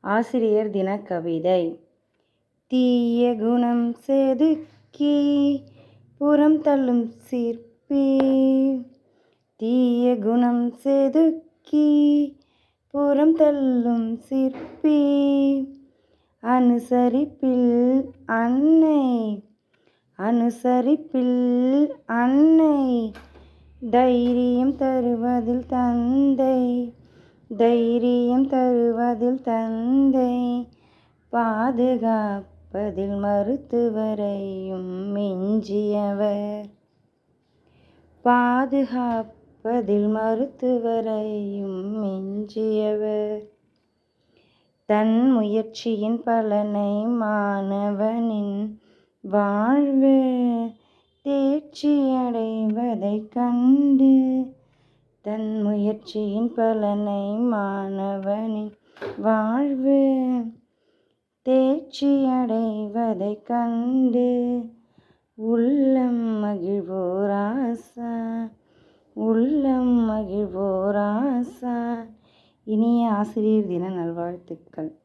ஆசிரியர் தின கவிதை தீய குணம் செதுக்கி புறம் தள்ளும் சிற்பி. தீய குணம் செதுக்கி புறம் தள்ளும் சிற்பி. அனுசரிப்பில் அன்னை அனுசரிப்பில் அன்னை. தைரியம் தருவதில் தந்தை தைரியம் தரு பாதுகாப்பதில் தந்தை பாதுகாப்பதில் மருத்துவரையும் மிஞ்சியவர். பாதுகாப்பதில் மருத்துவரையும் மிஞ்சியவர். தன் முயற்சியின் பலனை மாணவனின் வாழ்வு தேர்ச்சியடைவதைக் கண்டு தன் முயற்சியின் பலனை மாணவனின் வாழ்வு தேர்ச்சியடைவதைக் கண்டு உள்ளம் மகிழ்வோராசா உள்ளம் மகிழ்வோராசா இனிய ஆசிரியர் தின நல்வாழ்த்துக்கள்.